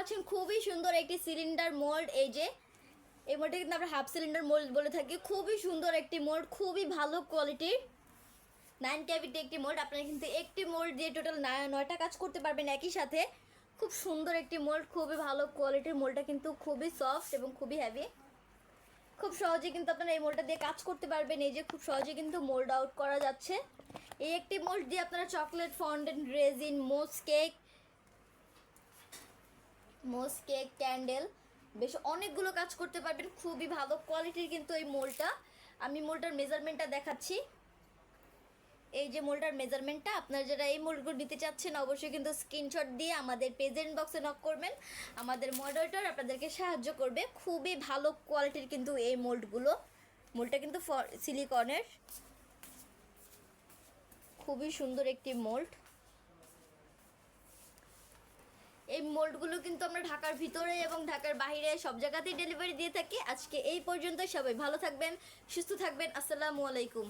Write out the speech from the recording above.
পাচ্ছেন খুবই সুন্দর একটি সিলিন্ডার মোল্ড এই যে। এই মোল্ডটা কিন্তু আমরা হাফ সিলিন্ডার মোল্ড বলে থাকি। খুবই সুন্দর একটি মোল্ড খুবই ভালো কোয়ালিটির নাইন ক্যাভিটি একটি মোল্ড আপনারা কিন্তু একটি মোল্ড দিয়ে টোটাল নয়টা কাজ করতে পারবেন একই সাথে। খুব সুন্দর একটি মোল্ড খুবই ভালো কোয়ালিটির মোল্ডটা কিন্তু খুবই সফট এবং খুবই হ্যাভি খুব সহজে কিন্তু আপনারা এই মোল্ডটা দিয়ে কাজ করতে পারবেন। এই যে খুব সহজে কিন্তু মোল্ড আউট করা যাচ্ছে। এই একটি মোল্ড দিয়ে আপনারা chocolate fondant resin mousse cake mousse cake, candle, বেশ অনেকগুলো কাজ করতে পারবেন। খুবই ভালো কোয়ালিটির কিন্তু এই মোলটা। আমি মোলটার মেজারমেন্টটা দেখাচ্ছি। এই যে মোলটার মেজারমেন্টটা, আপনারা যারা এই মোলগুলো নিতে চাচ্ছেন, অবশ্যই কিন্তু স্ক্রিনশট দিয়ে আমাদের প্রেজেন্ট বক্সে নক করবেন। আমাদের মডারেটর আপনাদেরকে সাহায্য করবে। খুবই ভালো কোয়ালিটির কিন্তু এই মোল্ডগুলো মোলটা কিন্তু সিলিকনের খুবই সুন্দর একটি মোল্ড। এই মোল্ডগুলো কিন্তু আমরা ঢাকার ভিতরে এবং ঢাকার বাইরে সব জায়গাতেই ডেলিভারি দিয়ে থাকি। আজকে এই পর্যন্ত সবাই ভালো থাকবেন, সুস্থ থাকবেন। আসসালামু আলাইকুম।